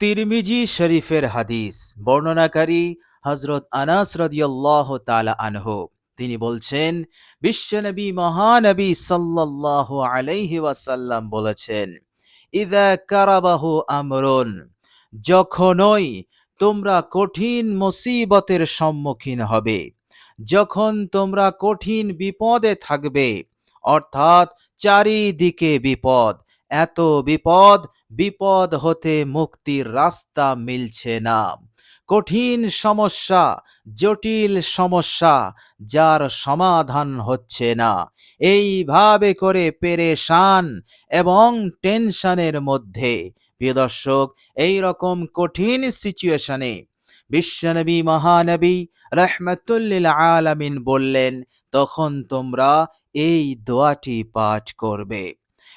তিরমিজি শরীফের হাদিস, বর্ণনাকারী হজরত আনাস রদিয়াল্লাহ তালা আনহু। তিনি বলছেন বিশ্বনবী মহানবী সাল্লাল্লাহু আলাইহি ওয়াসাল্লাম বলেছেন ইদা কারাবাহু আমরুন যখনই তোমরা কঠিন মুসিবতের সম্মুখীন হবে, যখন তোমরা কঠিন বিপদে থাকবে, অর্থাৎ চারিদিকে বিপদ এত বিপদ বিপদ হতে মুক্তির রাস্তা মিলছে না। কঠিন সমস্যা, জটিল সমস্যা, যার সমাধান হচ্ছে না। এইভাবে করে পেরেশান এবং টেনশনের মধ্যে। প্রিয় দর্শক এই রকম কঠিন সিচুয়েশনে বিশ্বনবী মহানবী রহমতুল্লিল আলামিন বললেন, তখন তোমরা এই দোয়াটি পাঠ করবে।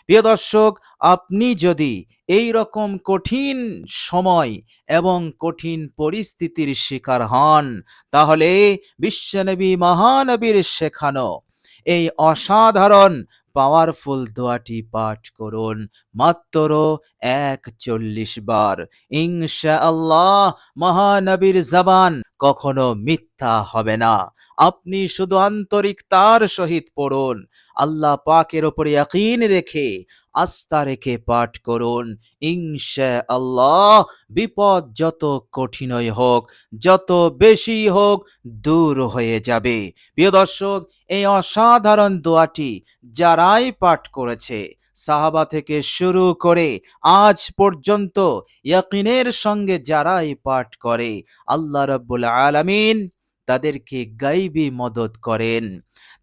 প্রিয় দর্শক, আপনি যদি এই রকম কঠিন সময় এবং কঠিন পরিস্থিতির শিকার হন, তাহলে বিশ্বনবী মহানবীর শেখানো এই অসাধারণ পাওয়ারফুল দোয়াটি পাঠ করুন। মাত্র এক চল্লিশ বার। ইনশা আল্লাহ মহানবীর জবান কখনো মিথ্যা হবে না। আপনি শুধু আন্তরিক তার সহিত পড়ুন। আল্লাহ পাকের ওপরে ইয়াকিন রেখে আস্থা রেখে পাঠ করুন। ইনশা আল্লাহ বিপদ যত কঠিনই হোক, যত বেশি হোক দূর হয়ে যাবে। প্রিয় দর্শক, এই অসাধারণ দোয়াটি যারাই পাঠ করেছে সাহাবা থেকে শুরু করে আজ পর্যন্ত ইয়াকিনের সঙ্গে যারাই পাঠ করে, আল্লাহ রব্বুল আলমিন তাদেরকে গাইবি মদত করেন।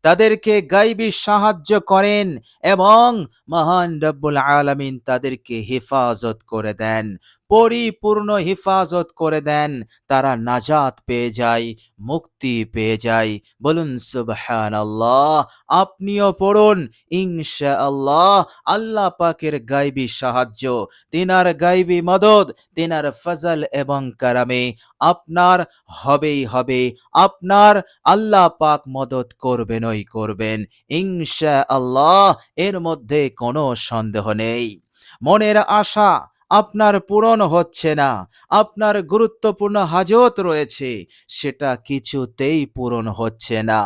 তাদেরকে গাইবি সাহায্য করেন এবং মহান রব্বুল আলামিন তাদেরকে হেফাজত করে দেন, পরিপূর্ণ হেফাজত করে দেন। তারা নাজাত পেয়ে যায়, মুক্তি পেয়ে যায়। বলুন সুবহান আল্লাহ আপনিও পড়ুন ইনশা আল্লাহ আল্লাহ পাকের গাইবি সাহায্য, তিনার গাইবি মদত তিনার ফজল এবং কারামে। আপনার হবেই হবে, আপনার আল্লাহ পাক মদত করবেনই করবেন। ইনশা আল্লাহ এর মধ্যে কোনো সন্দেহ নেই। মনের আশা আপনার পূরণ হচ্ছে না। আপনার গুরুত্বপূর্ণ হাজত রয়েছে, সেটা কিছুতেই পূরণ হচ্ছে না।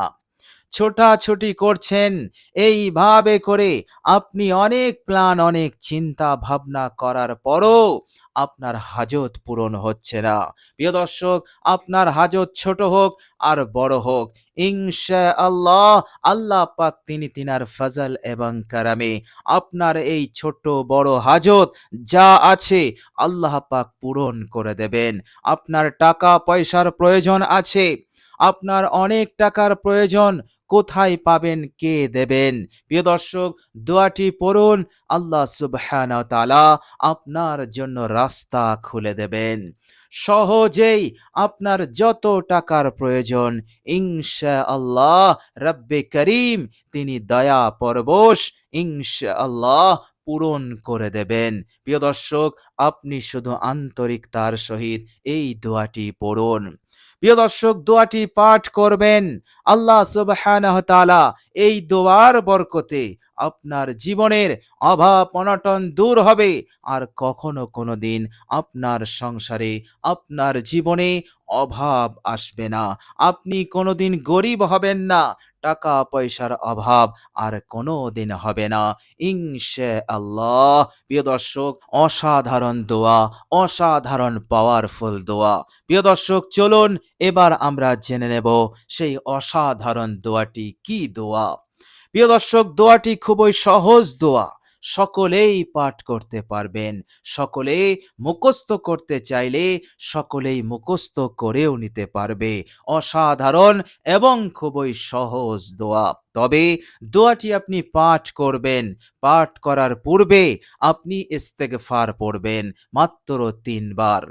ছোটাছুটি করছেন, এইভাবে করে আপনি অনেক প্ল্যান, অনেক চিন্তা ভাবনা করার পরও আপনার হাজত পূরণ হচ্ছে না। প্রিয় দর্শক, আপনার হাজত ছোট হোক আর বড় হোক। ইনশা আল্লাহ আল্লাহ পাক তিনি তিনার ফজল এবং কারামে আপনার এই ছোট বড় হাজত যা আছে আল্লাহ পাক পূরণ করে দেবেন। আপনার টাকা পয়সার প্রয়োজন আছে। আপনার অনেক টাকার প্রয়োজন কোথায় পাবেন, কে দেবেন? প্রিয় দর্শক, দোয়াটি পড়ুন, আল্লাহ সুবহান তালা আপনার জন্য রাস্তা খুলে দেবেন। সহজেই আপনার যত টাকার প্রয়োজন ইনশা আল্লাহ রব্বে করিম তিনি দয়া পরবশ ইনশা আল্লাহ পূরণ করে দেবেন। প্রিয় দর্শক, আপনি শুধু আন্তরিকতার সহিত এই দোয়াটি পড়ুন। প্রিয় দর্শক দোয়াটি পাঠ করবেন। আল্লাহ তাআলা এই দোয়ার বরকতে। আপনার জীবনের অভাব, অনটন দূর হবে। আর কখনো কোনো দিন আপনার সংসারে, আপনার জীবনে অভাব আসবে না। আপনি কোনো দিন গরিব হবেন না টাকা পয়সার অভাব আর কোনো দিন হবে না। ইনশে আল্লাহ প্রিয় দর্শক, অসাধারণ দোয়া, অসাধারণ পাওয়ারফুল দোয়া। প্রিয় দর্শক, চলুন এবার আমরা জেনে নেব সেই অসাধারণ দোয়াটি কি দোয়া? প্রিয় দর্শক, দোয়াটি খুবই সহজ দোয়া। সকলেই পাঠ করতে পারবেন। সকলে মুখস্থ করতে চাইলে সকলেই মুখস্থ করেও নিতে পারবে। অসাধারণ এবং খুবই সহজ দোয়া। তবে দোয়াটি আপনি পাঠ করবেন। পাঠ করার পূর্বে আপনি ইস্তেগফার পড়বেন মাত্র তিনবার।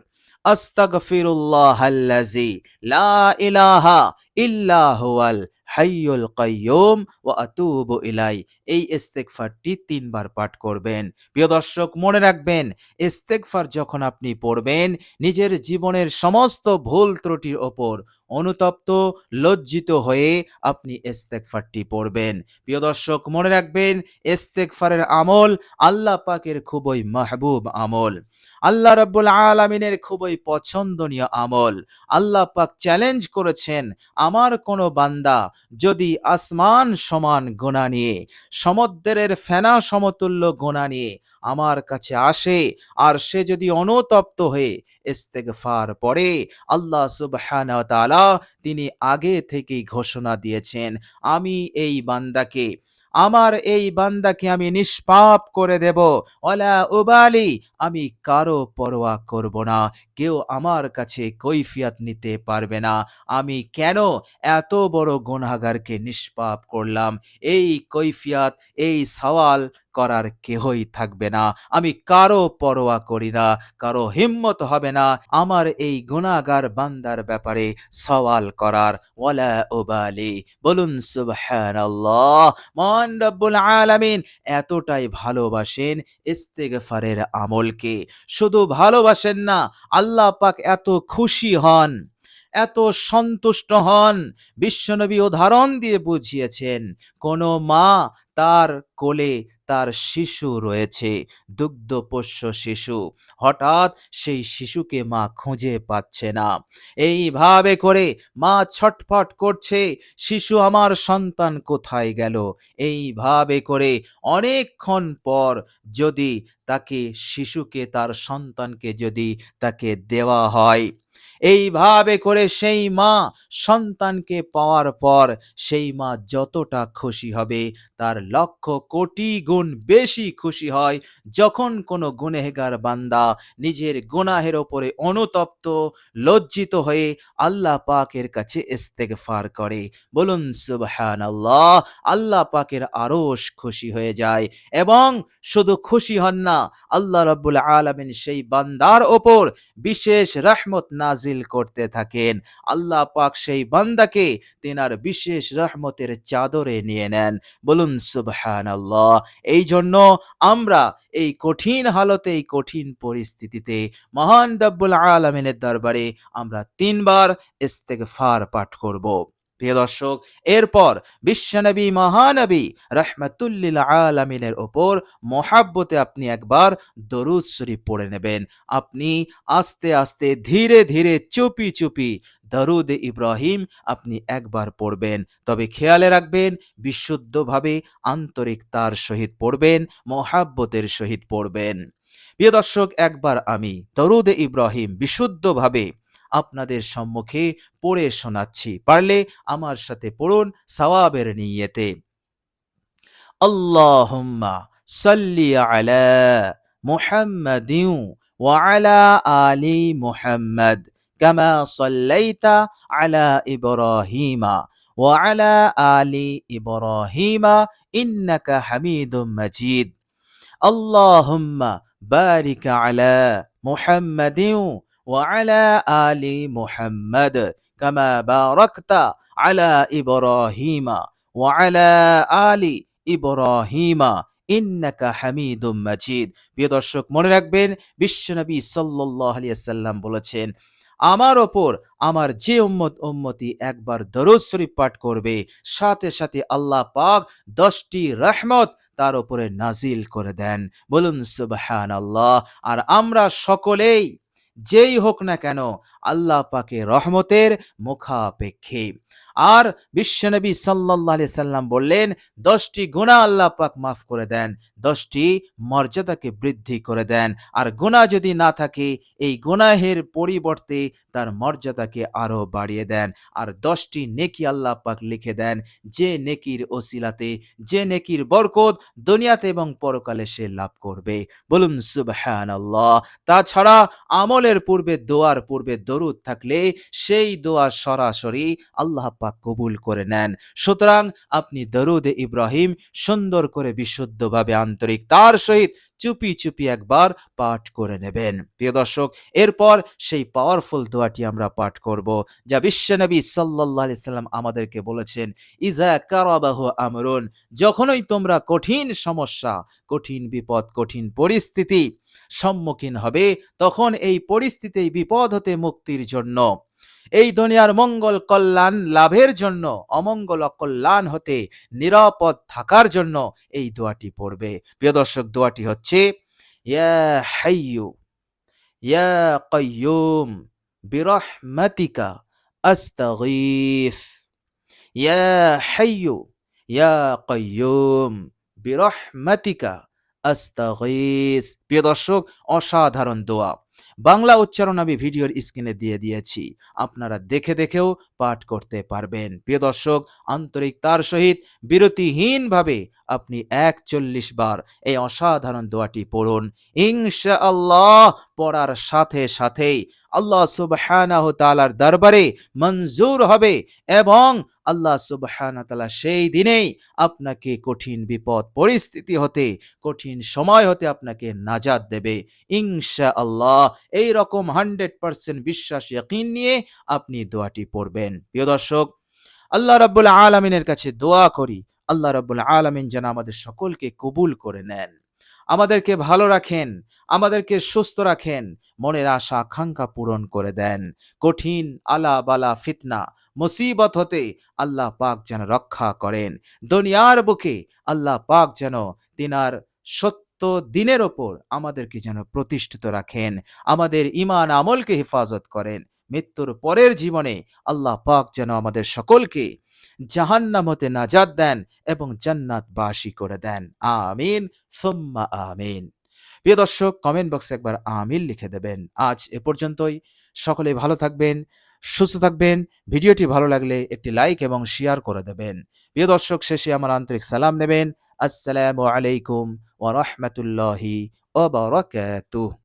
আস্তাগফিরুল্লাহ আল্লাজি লা ইলাহা ইল্লা হুয়াল حي القيوم وأتوب إليه. এই ইস্তেকফারটি তিনবার পাঠ করবেন। প্রিয় দর্শক, মনে রাখবেন, ইস্তেগফার যখন আপনি পড়বেন, নিজের জীবনের সমস্ত ভুল ত্রুটির ওপর অনুতপ্ত, লজ্জিত হয়ে আপনি ইস্তেগফারটি পড়বেন। প্রিয় দর্শক, মনে রাখবেন, ইস্তেগফারের আমল আল্লাহ পাকের খুবই মাহবুব আমল। আল্লাহ রাব্বুল আলামিনের খুবই পছন্দনীয় আমল। আল্লাহ পাক চ্যালেঞ্জ করেছেন, আমার কোনো বান্দা যদি আসমান সমান গোনা নিয়ে সমুদ্রের ফেনা সমতুল্য গোনা নিয়ে আমার কাছে আসে, আর সে যদি অনুতপ্ত হয়ে ইস্তেগফার পরে আল্লাহ সুবহান তিনি আগে থেকেই ঘোষণা দিয়েছেন, আমি এই বান্দাকে আমার এই বান্দাকে আমি নিষ্পাপ করে দেব। ওলা উবালি, আমি কারও পরোয়া করব না। কেউ আমার কাছে কৈফিয়াত নিতে পারবে না। আমি কেন এত বড় গুণাগারকে নিষ্পাপ করলাম? এই কৈফিয়াত, এই সওয়াল করার কেহই থাকবে না। আমি কারও পরোয়া করি না, কারও হিম্মত হবে না। আমার এই গুনাহগার বান্দার ব্যাপারে সওয়াল করার। ওয়ালা ওবালি বলুন সুবহানাল্লাহ। মহান রব্বুল আলামিন এতটাই ভালোবাসেন ইস্তেগফারের আমলকে। শুধু ভালোবাসেন না, আল্লাহ পাক এত খুশি হন, এত সন্তুষ্ট হন, বিশ্বনবী উদাহরণ দিয়ে বুঝিয়েছেন, কোনো মা তার কোলে তার শিশু রয়েছে দুগ্ধপোষ্য শিশু। হঠাৎ সেই শিশুকে মা খুঁজে পাচ্ছে না। এইভাবে করে মা ছটফট করছে, শিশু আমার সন্তান কোথায় গেল? এইভাবে করে অনেকক্ষণ পর যদি তাকে, শিশুকে তার সন্তানকে যদি তাকে দেওয়া হয় এইভাবে করে সেই মা সন্তানকে পাওয়ার পর সেই মা যতটা খুশি হবে, তার লক্ষ কোটি গুণ বেশি খুশি হয়। যখন কোনো গুনেহগার বান্দা নিজের গুনাহের ওপরে অনুতপ্ত, লজ্জিত হয়ে আল্লাহ পাকের কাছে ইস্তেগফার করে, বলুন সুবহান আল্লাহ আল্লাহ পাকের আরশ খুশি হয়ে যায় এবং শুধু খুশি হন না, আল্লাহ রাব্বুল আলামিন সেই বান্দার ওপর বিশেষ রহমত নাজিল করতে থাকেন। আল্লাহ পাক সেই বান্দাকে তেনার বিশেষ রহমতের চাদরে নিয়ে নেন। বলুন সুবহান আল্লাহ এই জন্য আমরা এই কঠিন হালতে, এই কঠিন পরিস্থিতিতে মহান রব্বুল আলমিনের দরবারে আমরা তিনবার ইস্তেগফার পাঠ করব। প্রিয় দর্শক, এরপর বিশ্বনবী মহানবী রহমতুল্লিল আলমিনের ওপর মহাব্বতে আপনি একবার দরুদ শরীফ পড়ে নেবেন। আপনি আস্তে আস্তে ধীরে ধীরে চুপি চুপি দরুদ ইব্রাহিম আপনি একবার পড়বেন। তবে খেয়ালে রাখবেন, বিশুদ্ধভাবে আন্তরিকতার সহিত পড়বেন, মহাব্বতের সহিত পড়বেন। প্রিয় দর্শক, একবার আমি দরুদ ইব্রাহিম বিশুদ্ধভাবে আপনাদের সম্মুখে পড়ে শোনাচ্ছি। পারলে আমার সাথে পড়ুন সওয়াবের নিয়েতে। আল্লাহুম্মা সাল্লি আলা মুহাম্মাদিন ওয়া আলা মুহাম্মাদ কামা সাল্লাইতা আলা ইব্রাহিমা ওয়া আলা আলি ইব্রাহিমা ইন্নাকা হামিদুম মাজিদ। আল্লাহুম্মা বারিক আলা মুহাম্মাদিন وعلى آل محمد كما باركت على إبراهيم وعلى آل إبراهيم ইন্নাকা হামিদুম মাজিদ প্রিয় দর্শক মনে রাখবেন বিশ্বনবী সাল্লাল্লাহু আলাইহি সাল্লাম বলেছেন আমার ওপর আমার যে উম্মত উম্মতি একবার দরুদ শরীফ পাঠ করবে সাথে সাথে আল্লাহ পাক দশটি রহমত তার উপরে নাজিল করে দেন বলুন সুবহান আল্লাহ আর আমরা সকলেই যেই হোক না কেন আল্লাহ পাকে রহমতের মুখাপেক্ষে। আর বিশ্বনবী সাল্লাহ আলি সাল্লাম বললেন, দশটি গুণা আল্লাহ পাক মাফ করে দেন, দশটি মর্যাদাকে বৃদ্ধি করে দেন। আর গুণা যদি না থাকে, এই গুনাহের পরিবর্তে তার মর্যাদাকে আরও বাড়িয়ে দেন। আর দশটি নেকি আল্লাহ পাক লিখে দেন, যে নেকির ওসিলাতে, যে নেকির বরকত দুনিয়াতে এবং পরকালে সে লাভ করবে। বলুন সুবহান আল্লাহ তাছাড়া আমলের পূর্বে, দোয়ার পূর্বে দরুদ থাকলে সেই দোয়া সরাসরি আল্লাহ পাক কবুল করে নেন। সুতরাং আপনি দরুদে ইব্রাহিম সুন্দর করে বিশুদ্ধভাবে আন্তরিক তার সহিত চুপি চুপি একবার পাঠ করে নেবেন। প্রিয় দর্শক, এরপর সেই পাওয়ারফুল দোয়াটি আমরা পাঠ করব, যা বিশ্বনবী আলাইহি সাল্লাম আমাদেরকে বলেছেন ইজা কারাবাহ আমরুন যখনই তোমরা কঠিন সমস্যা, কঠিন বিপদ, কঠিন পরিস্থিতি সম্মুখীন হবে, তখন এই পরিস্থিতি বিপদ হতে মুক্তির জন্য। এই দুনিয়ার মঙ্গল কল্যাণ লাভের জন্য, অমঙ্গল অকল্যাণ হতে নিরাপদ থাকার জন্য এই দোয়াটি পড়বে। প্রিয় দর্শক, দোয়াটি হচ্ছে, ইয়া হাইয়ু, ইয়া কাইয়ুম, বিরহমাতিকা আস্তাগীথ ইয়া হাইয়ু, ইয়া কাইয়ুম, বিরহমাতিকা আস্তাগীস। প্রিয় দর্শক, অসাধারণ দোয়া। বাংলা উচ্চারণ আমি ভিডিওর স্ক্রিনে দিয়ে দিয়েছি। আপনারা দেখে দেখেও পাঠ করতে পারবেন। প্রিয় দর্শক আন্তরিকতার সহিত বিরতিহীনভাবে আপনি একচল্লিশ বার এই অসাধারণ দোয়াটি পড়ুন। ইনশা আল্লাহ পড়ার সাথে সাথেই আল্লাহ সুবহানাহু তাআলার দরবারে মঞ্জুর হবে এবং আল্লাহ সুবহানাহু তাআলা সেই দিনেই আপনাকে কঠিন বিপদ, পরিস্থিতি হতে, কঠিন সময় হতে আপনাকে নাজাদ দেবে। ইনশা আল্লাহ এই রকম হান্ড্রেড পার্সেন্ট বিশ্বাস, ইয়াকিন নিয়ে আপনি দোয়াটি পড়বেন। প্রিয় দর্শক, আল্লাহ রাব্বুল আলামিনের কাছে দোয়া করি। আল্লাহ রাব্বুল আলামিন যেন আমাদের সকলকে কবুল করে নেন। আমাদেরকে ভালো রাখেন, আমাদেরকে সুস্থ রাখেন, মনের আশা আকাঙ্ক্ষা পূরণ করে দেন। কঠিন আলা বালা ফিতনা, মুসিবত হতে আল্লাহ পাক যেন রক্ষা করেন। দুনিয়ার বুকে আল্লাহ পাক যেন তিনার সত্য দিনের ওপর আমাদেরকে যেন প্রতিষ্ঠিত রাখেন, আমাদের ইমান আমলকে হেফাজত করেন। মৃত্যুর পরের জীবনে আল্লাহ পাক যেন আমাদের সকলকে জাহান্নাম হতে নাজাত দেন এবং জান্নাত বাসী করে দেন। আমিন, সোম্মা আমিন। প্রিয় দর্শক কমেন্ট বক্সে একবার আমিন লিখে দেবেন। আজ এ পর্যন্তই। সকলে ভালো থাকবেন, সুস্থ থাকবেন। ভিডিওটি ভালো লাগলে একটি লাইক এবং শেয়ার করে দেবেন। প্রিয় দর্শক, শেষে আমার আন্তরিক সালাম নেবেন। আসসালামু আলাইকুম ওয়া রাহমাতুল্লাহি ওয়া বারাকাতুহু।